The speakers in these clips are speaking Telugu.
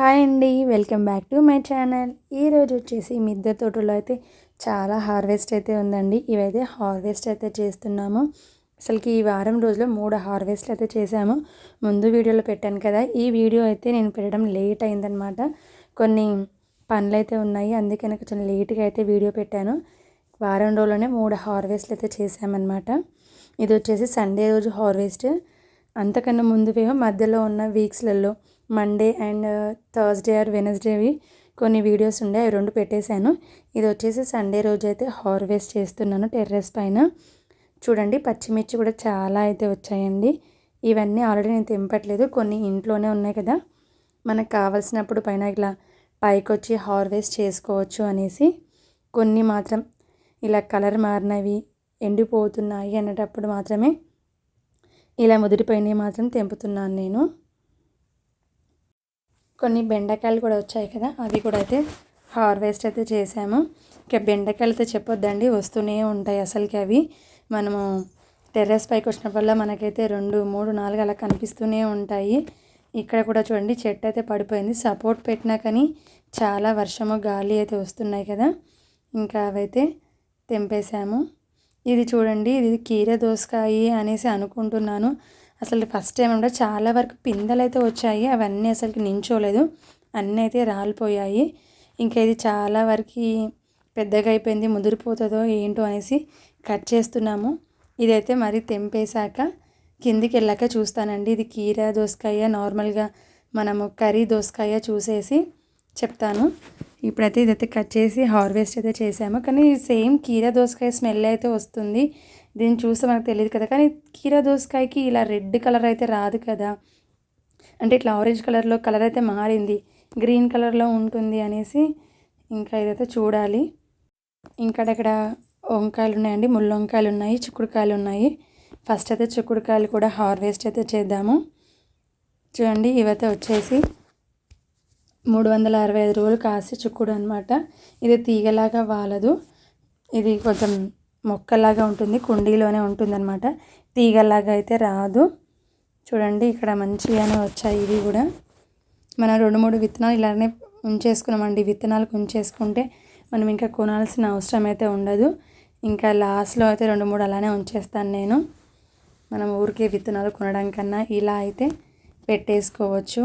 హాయ్ అండి welcome back to my channel. ఈరోజు వచ్చేసి మిద్దె తోటలో అయితే చాలా హార్వెస్ట్ అయితే ఉందండి. ఇవైతే హార్వెస్ట్ అయితే చేస్తున్నాము. అసలుకి ఈ వారం రోజులో మూడు హార్వెస్ట్లు అయితే చేశాము. ముందు వీడియోలో పెట్టాను కదా ఈ వీడియో అయితే నేను పెట్టడం లేట్ అయిందనమాట. కొన్ని పనులు అయితే ఉన్నాయి అందుకని కొంచెం లేట్గా అయితే వీడియో పెట్టాను. వారం రోజులోనే మూడు హార్వెస్ట్లు అయితే చేశామన్నమాట ఇది వచ్చేసి సండే రోజు హార్వెస్ట్. అంతకన్నా ముందువేమో మధ్యలో ఉన్న వీక్స్లలో మండే అండ్ థర్స్డే ఆర్ వెనస్డేవి కొన్ని వీడియోస్ ఉండే. అవి రెండు పెట్టేశాను. ఇది వచ్చేసి సండే రోజు అయితే హార్వెస్ట్ చేస్తున్నాను టెర్రస్ పైన. చూడండి పచ్చిమిర్చి కూడా చాలా అయితే వచ్చాయండి. ఇవన్నీ ఆల్రెడీ నేను తెంపట్లేదు. కొన్ని ఇంట్లోనే ఉన్నాయి కదా. మనకు కావాల్సినప్పుడు పైన ఇలా పైకి వచ్చి హార్వెస్ట్ చేసుకోవచ్చు అనేసి. కొన్ని మాత్రం ఇలా కలర్ మారినవి ఎండిపోతున్నాయి అనేటప్పుడు మాత్రమే ఇలా ముదిరిపోయినవి మాత్రం తెంపుతున్నాను నేను. కొన్ని బెండకాయలు కూడా వచ్చాయి కదా అవి కూడా అయితే హార్వెస్ట్ అయితే చేసాము. ఇక బెండకాయలతో చెప్పొద్దండి వస్తూనే ఉంటాయి అసలుకి అవి. మనము టెర్రస్ పైకి వచ్చినప్పుడల్లా మనకైతే రెండు మూడు నాలుగు అలా కనిపిస్తూనే ఉంటాయి. ఇక్కడ కూడా చూడండి చెట్టు అయితే పడిపోయింది. సపోర్ట్ పెట్టినా కానీ చాలా వర్షము గాలి అయితే వస్తున్నాయి కదా. ఇంకా అవైతే తెంపేశాము. ఇది చూడండి ఇది కీర దోసకాయ అనేసి అనుకుంటున్నాను. అసలు ఫస్ట్ టైం అంటే చాలా వరకు పిందెలు అయితే వచ్చాయి అవన్నీ అసలు నించోలేదు. అన్నీ అయితే రాలిపోయాయి. ఇంకా ఇది చాలా వరకు పెద్దగా అయిపోయింది ముదిరిపోతుందో ఏంటో అనేసి కట్ చేస్తున్నాము. ఇదైతే మరి తెంపేశాక కిందికి వెళ్ళాక చూస్తానండి. ఇది కీర దోసకాయ నార్మల్గా మనము కర్రీ దోసకాయ చూసేసి చెప్తాను. ఇప్పుడైతే ఇదైతే కట్ చేసి హార్వెస్ట్ అయితే చేసాము. కానీ సేమ్ కీర దోసకాయ స్మెల్ అయితే వస్తుంది. దీన్ని చూస్తే మనకు తెలియదు కదా. కానీ కీర దోసకాయకి ఇలా రెడ్ కలర్ అయితే రాదు కదా. అంటే ఇట్లా ఆరెంజ్ కలర్లో కలర్ అయితే మారింది. గ్రీన్ కలర్లో ఉంటుంది అనేసి ఇంకా ఇదైతే చూడాలి. ఇంకా ఇక్కడ వంకాయలు ఉన్నాయండి. ముళ్ళు వంకాయలు ఉన్నాయి చిక్కుడుకాయలు ఉన్నాయి. ఫస్ట్ అయితే చిక్కుడుకాయలు కూడా హార్వెస్ట్ అయితే చేద్దాము. చూడండి ఇవైతే వచ్చేసి మూడు వందల అరవై ఐదు రోజులు కాసి చిక్కుడు అనమాట ఇది తీగలాగా వాలదు. ఇది కొంచెం మొక్కలాగా ఉంటుంది కుండీలోనే ఉంటుందన్నమాట. తీగలాగా అయితే రాదు. చూడండి ఇక్కడ మంచిగానే వచ్చాయి ఇవి కూడా. మనం రెండు మూడు విత్తనాలు ఇలానే ఉంచేసుకున్నామండి. విత్తనాలు ఉంచేసుకుంటే మనం ఇంకా కొనాల్సిన అవసరం అయితే ఉండదు. ఇంకా లాస్ట్లో అయితే రెండు మూడు అలానే ఉంచేస్తాను నేను. మనం ఊరికే విత్తనాలు కొనడం కన్నా ఇలా అయితే పెట్టేసుకోవచ్చు.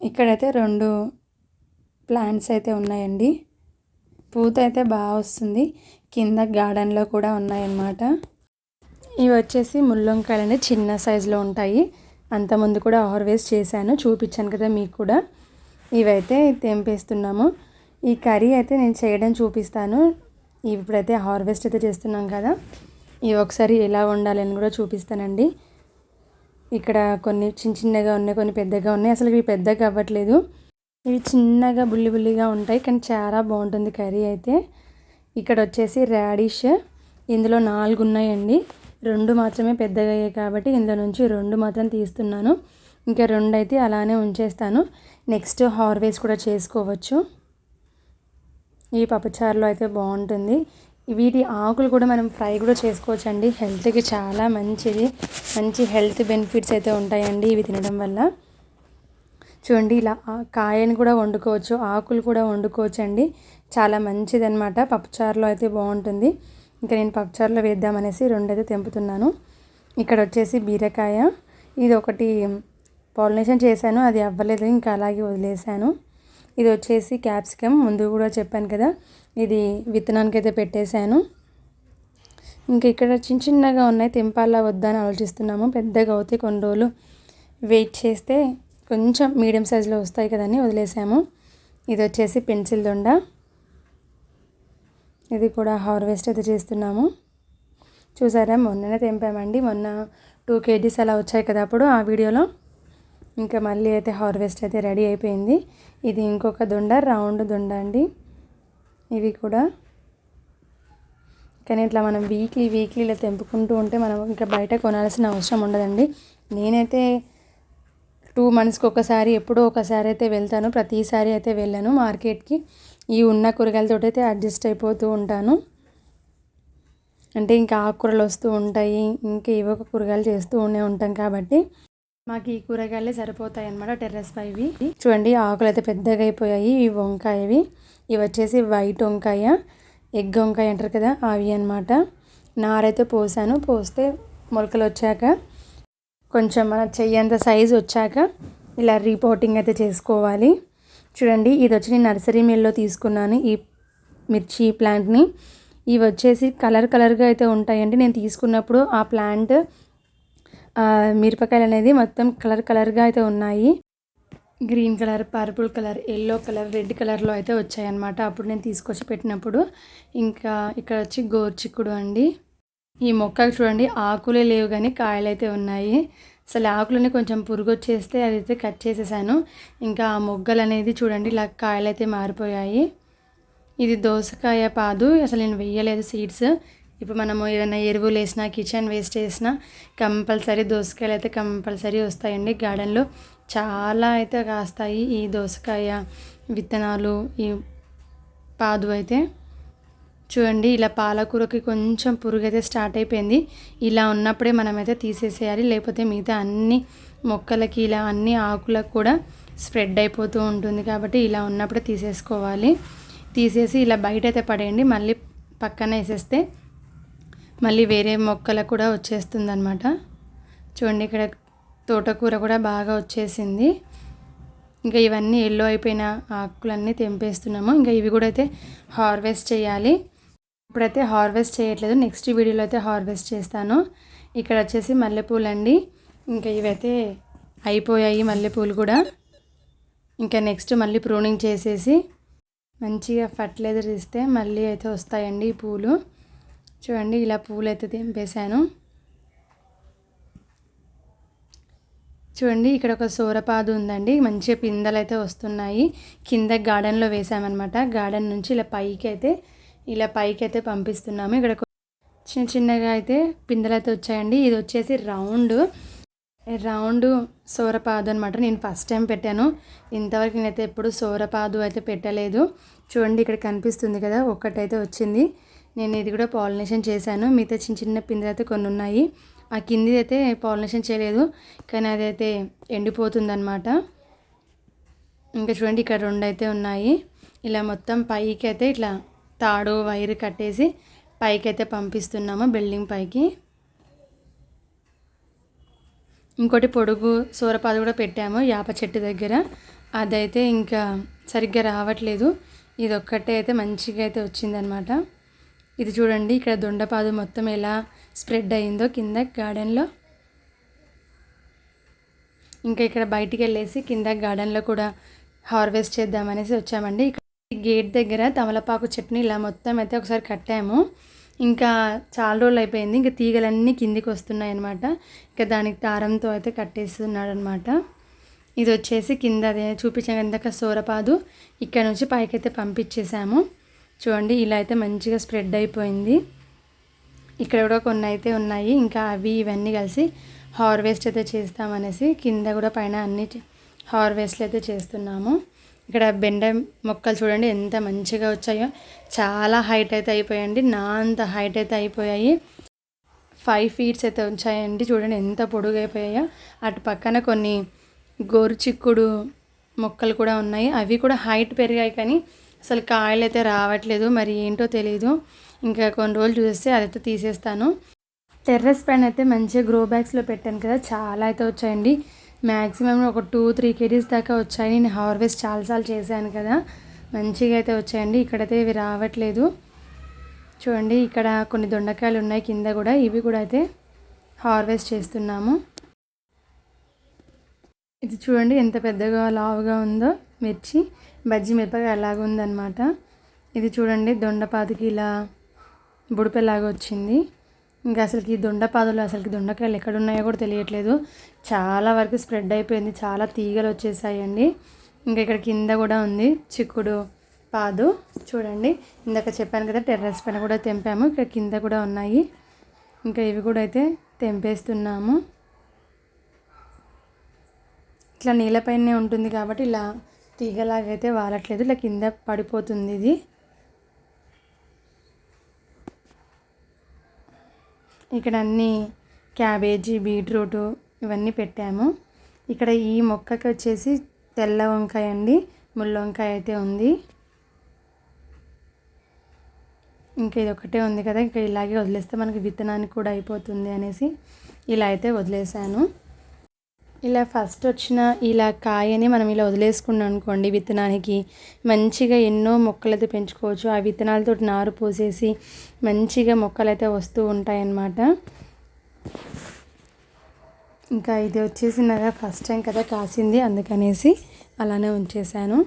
ఇక్కడైతే రెండు ప్లాంట్స్ అయితే ఉన్నాయండి. పూత అయితే బాగా వస్తుంది. కింద గార్డెన్లో కూడా ఉన్నాయన్నమాట. ఇవి వచ్చేసి ముల్లంకాయలు చిన్న సైజులో ఉంటాయి. అంతకుముందు కూడా హార్వెస్ట్ చేశాను చూపించాను కదా మీకు కూడా. ఇవైతే తెంపేస్తున్నాము. ఈ కర్రీ అయితే నేను చేయడం చూపిస్తాను. ఇప్పుడైతే హార్వెస్ట్ అయితే చేస్తున్నాం కదా. ఇవి ఒకసారి ఎలా వండాలని కూడా చూపిస్తానండి. ఇక్కడ కొన్ని చిన్న చిన్నగా ఉన్నాయి కొన్ని పెద్దగా ఉన్నాయి. అసలు ఇవి పెద్దగా అవ్వట్లేదు. ఇవి చిన్నగా బుల్లి బుల్లిగా ఉంటాయి కానీ చాలా బాగుంటుంది కర్రీ అయితే. ఇక్కడ వచ్చేసి రాడిష్. ఇందులో నాలుగు ఉన్నాయండి. రెండు మాత్రమే పెద్దగా అయ్యాయి కాబట్టి ఇందులో నుంచి రెండు మాత్రం తీస్తున్నాను. ఇంకా రెండు అయితే అలానే ఉంచేస్తాను. నెక్స్ట్ హార్వేస్ కూడా చేసుకోవచ్చు. ఈ పప్పుచారులో అయితే బాగుంటుంది. వీటి ఆకులు కూడా మనం ఫ్రై కూడా చేసుకోవచ్చు అండి హెల్త్కి చాలా మంచిది. మంచి హెల్త్ బెనిఫిట్స్ అయితే ఉంటాయండి ఇవి తినడం వల్ల. చూడండి ఇలా కాయని కూడా వండుకోవచ్చు ఆకులు కూడా వండుకోవచ్చు అండి చాలా మంచిదనమాట పప్పుచారులో అయితే బాగుంటుంది. ఇంకా నేను పప్పుచారులో వేద్దామనేసి రెండైతే తెంపుతున్నాను. ఇక్కడ వచ్చేసి బీరకాయ. ఇది ఒకటి పాలినేషన్ చేశాను అది అవ్వలేదు ఇంకా అలాగే వదిలేశాను. ఇది వచ్చేసి క్యాప్సికమ్ ముందు కూడా చెప్పాను కదా ఇది విత్తనానికి అయితే పెట్టేశాను. ఇంకా ఇక్కడ చిన్న చిన్నగా ఉన్నాయి తెంపాలా వద్దా అని ఆలోచిస్తున్నాము. పెద్దగా అవుతాయి కొన్ని రోజులు వెయిట్ చేస్తే కొంచెం మీడియం సైజులో వస్తాయి కదని వదిలేసాము. ఇది వచ్చేసి పెన్సిల్ దొండ. ఇది కూడా హార్వెస్ట్ అయితే చేస్తున్నాము. చూసారా మొన్ననే తెంపామండి. మొన్న టూ కేజీస్ అలా వచ్చాయి కదా అప్పుడు ఆ వీడియోలో. ఇంకా మళ్ళీ అయితే హార్వెస్ట్ అయితే రెడీ అయిపోయింది. ఇది ఇంకొక దొండ రౌండ్ దొండ అండి. ఇవి కూడా. కానీ ఇట్లా మనం వీక్లీ వీక్లీ ఇలా తెంపుకుంటూ ఉంటే మనం ఇంకా బయట కొనాల్సిన అవసరం ఉండదండి. నేనైతే టూ మంత్స్కి ఒకసారి ఎప్పుడో ఒకసారి అయితే వెళ్తాను. ప్రతిసారి అయితే వెళ్ళాను మార్కెట్కి. ఈ ఉన్న కూరగాయలతో అయితే అడ్జస్ట్ అయిపోతూ ఉంటాను. అంటే ఇంకా ఆకుకూరలు వస్తూ ఉంటాయి. ఇంకా ఏవో ఒక కూరగాయలు చేస్తూ ఉండే ఉంటాం కాబట్టి మాకు ఈ కూరగాయలే సరిపోతాయి అనమాట టెర్రస్ పైవి. చూడండి ఆకులు అయితే పెద్దగా అయిపోయాయి. ఈ వంకాయవి. ఇవి వచ్చేసి వైట్ వంకాయ ఎగ్ వంకాయ అంటారు కదా అవి అనమాట నారైతే పోసాను. పోస్తే మొలకలు వచ్చాక కొంచెం మన చెయ్యంత సైజు వచ్చాక ఇలా రీపోటింగ్ అయితే చేసుకోవాలి. చూడండి ఇది వచ్చి నేను నర్సరీ మిల్లో తీసుకున్నాను ఈ మిర్చి ప్లాంట్ని. ఇవి వచ్చేసి కలర్ కలర్గా అయితే ఉంటాయండి. నేను తీసుకున్నప్పుడు ఆ ప్లాంట్ మిరపకాయలు అనేది మొత్తం కలర్ కలర్గా అయితే ఉన్నాయి. Green colour purple colour yellow colour red కలర్లో అయితే వచ్చాయన్నమాట. అప్పుడు నేను తీసుకొచ్చి పెట్టినప్పుడు ఇంకా ఇక్కడ వచ్చి గోర్చిక్కుడు అండి. ఈ మొక్కకు చూడండి ఆకులే లేవు కానీ కాయలు అయితే ఉన్నాయి. అసలు ఆకులని కొంచెం పురుగు వచ్చేస్తే అదైతే కట్ చేసేసాను. ఇంకా ఆ మొగ్గలు అనేది చూడండి ఇలా కాయలు అయితే మారిపోయాయి. ఇది దోసకాయ పాదు అసలు నేను వెయ్యలేదు సీడ్స్. ఇప్పుడు మనము ఏదైనా ఎరువులు వేసినా కిచెన్ వేస్ట్ వేసినా కంపల్సరీ దోసకాయలు అయితే కంపల్సరీ వస్తాయండి గార్డెన్లో. చాలా అయితే కాస్తాయి ఈ దోసకాయ విత్తనాలు ఈ పాదు అయితే. చూడండి ఇలా పాలకూరకి కొంచెం పురుగు అయితే స్టార్ట్ అయిపోయింది. ఇలా ఉన్నప్పుడే మనమైతే తీసేసేయాలి. లేకపోతే మిగతా అన్ని మొక్కలకి ఇలా అన్ని ఆకులకు కూడా స్ప్రెడ్ అయిపోతూ ఉంటుంది కాబట్టి ఇలా ఉన్నప్పుడే తీసేసుకోవాలి. తీసేసి ఇలా బయట అయితే పడేయండి. మళ్ళీ పక్కన వేసేస్తే మళ్ళీ వేరే మొక్కలకు కూడా వచ్చేస్తుంది అనమాట చూడండి ఇక్కడ తోటకూర కూడా బాగా వచ్చేసింది. ఇంకా ఇవన్నీ ఎల్లో అయిపోయిన ఆకులన్నీ తెంపేస్తున్నాము. ఇంకా ఇవి కూడా అయితే హార్వెస్ట్ చేయాలి. ఇప్పుడైతే హార్వెస్ట్ చేయట్లేదు. నెక్స్ట్ వీడియోలో అయితే హార్వెస్ట్ చేస్తాను. ఇక్కడ వచ్చేసి మల్లెపూలు అండి ఇంకా ఇవైతే అయిపోయాయి మల్లెపూలు కూడా. ఇంకా నెక్స్ట్ మళ్ళీ ప్రూనింగ్ చేసేసి మంచిగా ఫర్టిలైజర్ ఇస్తే మళ్ళీ అయితే వస్తాయండి ఈ పూలు. చూడండి ఇలా పూలు అయితే తెంపేశాను. చూడండి ఇక్కడ ఒక సూరపాదు ఉందండి. మంచిగా పిందెలు అయితే వస్తున్నాయి. కింద గార్డెన్లో వేసామన్నమాట. గార్డెన్ నుంచి ఇలా పైకి అయితే ఇలా పైకి అయితే పంపిస్తున్నాము. ఇక్కడ చిన్న చిన్నగా అయితే పిందెలు అయితే వచ్చాయండి. ఇది వచ్చేసి రౌండ్. రౌండ్ సోరపాదు అనమాట నేను ఫస్ట్ టైం పెట్టాను. ఇంతవరకు నేనైతే ఎప్పుడు సోరపాదు అయితే పెట్టలేదు. చూడండి ఇక్కడ కనిపిస్తుంది కదా ఒక్కటైతే వచ్చింది. నేను ఇది కూడా పాలినేషన్ చేశాను. మిగతా చిన్న చిన్న పిందెలు అయితే కొన్ని ఉన్నాయి. ఆ కింది అయితే పాలినేషన్ చేయలేదు కానీ అదైతే ఎండిపోతుందన్నమాట. ఇంకా చూడండి ఇక్కడ రెండు అయితే ఉన్నాయి. ఇలా మొత్తం పైకి అయితే ఇట్లా తాడు వైర్ కట్టేసి పైకి అయితే పంపిస్తున్నాము బిల్డింగ్ పైకి. ఇంకోటి పొడుగు సూరపాదు కూడా పెట్టాము యాప చెట్టు దగ్గర. అదైతే ఇంకా సరిగ్గా రావట్లేదు. ఇది ఒక్కటే అయితే మంచిగా అయితే వచ్చిందనమాట. ఇది చూడండి ఇక్కడ దొండపాదు మొత్తం ఎలా స్ప్రెడ్ అయిందో కింద గార్డెన్లో. ఇంకా ఇక్కడ బయటికి వెళ్ళేసి కింద గార్డెన్లో కూడా హార్వెస్ట్ చేద్దామనేసి వచ్చామండి. గేట్ దగ్గర తమలపాకు చట్నీ ఇలా మొత్తం అయితే ఒకసారి కట్టాము. ఇంకా చాలా రోజులు అయిపోయింది. ఇంకా తీగలన్నీ కిందికి వస్తున్నాయి అనమాట ఇంకా దానికి దారంతో అయితే కట్టేస్తున్నాడు అనమాట ఇది వచ్చేసి కింద అదే చూపించాం ఇందాక సోరపాదు. ఇక్కడ నుంచి పైకైతే పంపించేసాము చూడండి ఇలా అయితే మంచిగా స్ప్రెడ్ అయిపోయింది. ఇక్కడ కూడా కొన్ని అయితే ఉన్నాయి. ఇంకా అవి ఇవన్నీ కలిసి హార్వెస్ట్ అయితే చేస్తామనేసి కింద కూడా పైన అన్ని హార్వెస్ట్లు అయితే చేస్తున్నాము. ఇక్కడ బెండ మొక్కలు చూడండి ఎంత మంచిగా వచ్చాయో. చాలా హైట్ అయితే అయిపోయాయండి. నా అంత హైట్ అయితే అయిపోయాయి. ఫైవ్ ఫీట్స్ అయితే వచ్చాయండి చూడండి ఎంత పొడుగు అయిపోయాయో. అటు పక్కన కొన్ని గోరు చిక్కుడు మొక్కలు కూడా ఉన్నాయి. అవి కూడా హైట్ పెరిగాయి కానీ అసలు కాయలు అయితే రావట్లేదు. మరి ఏంటో తెలియదు ఇంకా కొన్ని రోజులు చూస్తే అదైతే తీసేస్తాను. టెర్రస్ పైన అయితే మంచిగా గ్రో బ్యాగ్స్లో పెట్టాను కదా. చాలా అయితే వచ్చాయండి. మ్యాక్సిమం ఒక టూ త్రీ కేజీస్ దాకా వచ్చాయి. నేను హార్వెస్ట్ చాలాసార్లు చేశాను కదా. మంచిగా అయితే వచ్చాయండి. ఇక్కడైతే ఇవి రావట్లేదు. చూడండి ఇక్కడ కొన్ని దొండకాయలు ఉన్నాయి. కింద కూడా ఇవి కూడా అయితే హార్వెస్ట్ చేస్తున్నాము. ఇది చూడండి ఎంత పెద్దగా లావుగా ఉందో. మిర్చి బజ్జి మిరపగా అలాగ ఉందన్నమాట. ఇది చూడండి దొండపాతికి ఇలా బుడిపెలాగా వచ్చింది. ఇంకా అసలుకి ఈ దొండపాదులు అసలుకి దొండకాయలు ఎక్కడ ఉన్నాయో కూడా తెలియట్లేదు. చాలా వరకు స్ప్రెడ్ అయిపోయింది. చాలా తీగలు వచ్చేసాయండి. ఇంకా ఇక్కడ కింద కూడా ఉంది చిక్కుడు పాదు. చూడండి. ఇందాక చెప్పాను కదా టెర్రస్ పైన కూడా తెంపాము. ఇక్కడ కింద కూడా ఉన్నాయి. ఇంకా ఇవి కూడా అయితే తెంపేస్తున్నాము. ఇట్లా నీళ్ళపైనే ఉంటుంది కాబట్టి ఇలా తీగలాగైతే వాలట్లేదు. ఇలా కింద పడిపోతుంది ఇది. ఇక్కడ అన్నీ క్యాబేజీ బీట్రూటు ఇవన్నీ పెట్టాము. ఇక్కడ ఈ మొక్కకి వచ్చేసి తెల్ల వంకాయ అండి. ముళ్ళ వంకాయ అయితే ఉంది. ఇంకా ఇది ఒకటే ఉంది కదా ఇంకా ఇలాగే వదిలేస్తే మనకి విత్తనానికి కూడా అయిపోతుంది అనేసి ఇలా అయితే వదిలేసాను ఇలా ఫస్ట్ వచ్చిన ఇలా కాయని మనం ఇలా వదిలేసుకున్నాం అనుకోండి విత్తనానికి మంచిగా ఎన్నో మొక్కలైతే పెంచుకోవచ్చు. ఆ విత్తనాలతో నారు పోసేసి మంచిగా మొక్కలైతే వస్తూ ఉంటాయన్నమాట. ఇంకా ఇది వచ్చేసి నాగా ఫస్ట్ టైం కదా కాసింది. అందుకనేసి అలానే ఉంచేసాను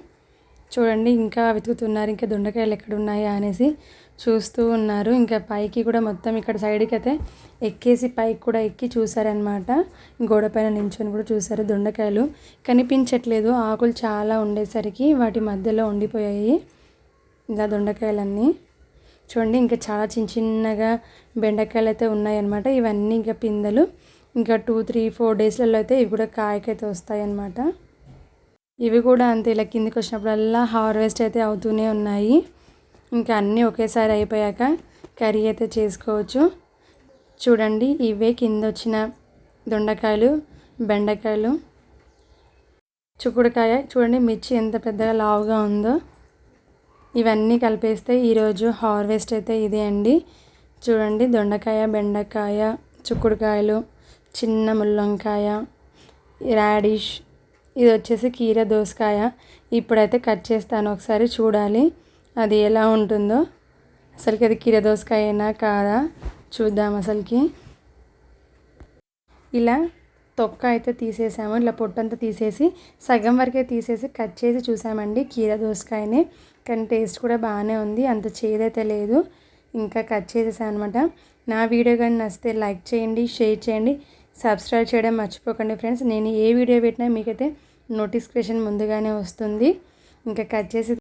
చూడండి ఇంకా వెతుకుతున్నారు ఇంకా దొండకాయలు ఎక్కడ ఉన్నాయా అనేసి చూస్తూ ఉన్నారు. ఇంకా పైకి కూడా మొత్తం ఇక్కడ సైడ్కి అయితే ఎక్కేసి పైకి కూడా ఎక్కి చూసారనమాట గోడ పైన నించొని కూడా చూసారు దొండకాయలు. కనిపించట్లేదు ఆకులు చాలా ఉండేసరికి వాటి మధ్యలో ఉండిపోయాయి ఇలా దొండకాయలన్నీ. చూడండి ఇంకా చాలా చిన్న చిన్నగా బెండకాయలు అయితే ఉన్నాయన్నమాట. ఇవన్నీ ఇంకా పిందెలు ఇంకా టూ త్రీ ఫోర్ డేస్లలో అయితే ఇవి కూడా కాయకైతే వస్తాయన్నమాట. ఇవి కూడా అంతే ఇలా కిందికి వచ్చినప్పుడల్లా హార్వెస్ట్ అయితే అవుతూనే ఉన్నాయి. ఇంకా అన్నీ ఒకేసారి అయిపోయాక కర్రీ అయితే చేసుకోవచ్చు. చూడండి ఇవే కింద వచ్చిన దొండకాయలు బెండకాయలు చుక్కుడుకాయ. చూడండి మిర్చి ఎంత పెద్దగా లావుగా ఉందో. ఇవన్నీ కలిపేస్తే ఈరోజు హార్వెస్ట్ అయితే ఇదే అండి. చూడండి దొండకాయ బెండకాయ చుక్కుడుకాయలు చిన్న ముల్లంకాయ రాడిష్ ఇది వచ్చేసి కీర దోసకాయ. ఇప్పుడైతే కట్ చేస్తాను ఒకసారి చూడాలి. అది ఎలా ఉంటుందో. అసలుకి అది కీర దోసకాయ అయినా కాదా? చూద్దాం అసలుకి. ఇలా తొక్క అయితే తీసేసాము. ఇలా పొట్టంతా తీసేసి సగం వరకే తీసేసి కట్ చేసి చూసామండి కీర దోసకాయనే. కానీ టేస్ట్ కూడా బాగానే ఉంది. అంత చేదైతే లేదు. ఇంకా కట్ చేసేసాను అనమాట నా వీడియో కానీ నచ్చితే లైక్ చేయండి షేర్ చేయండి. సబ్స్క్రైబ్ చేయడం మర్చిపోకండి ఫ్రెండ్స్. నేను ఏ వీడియో పెట్టినా మీకైతే నోటిఫికేషన్ ముందుగానే వస్తుంది. ఇంకా కట్ చేసి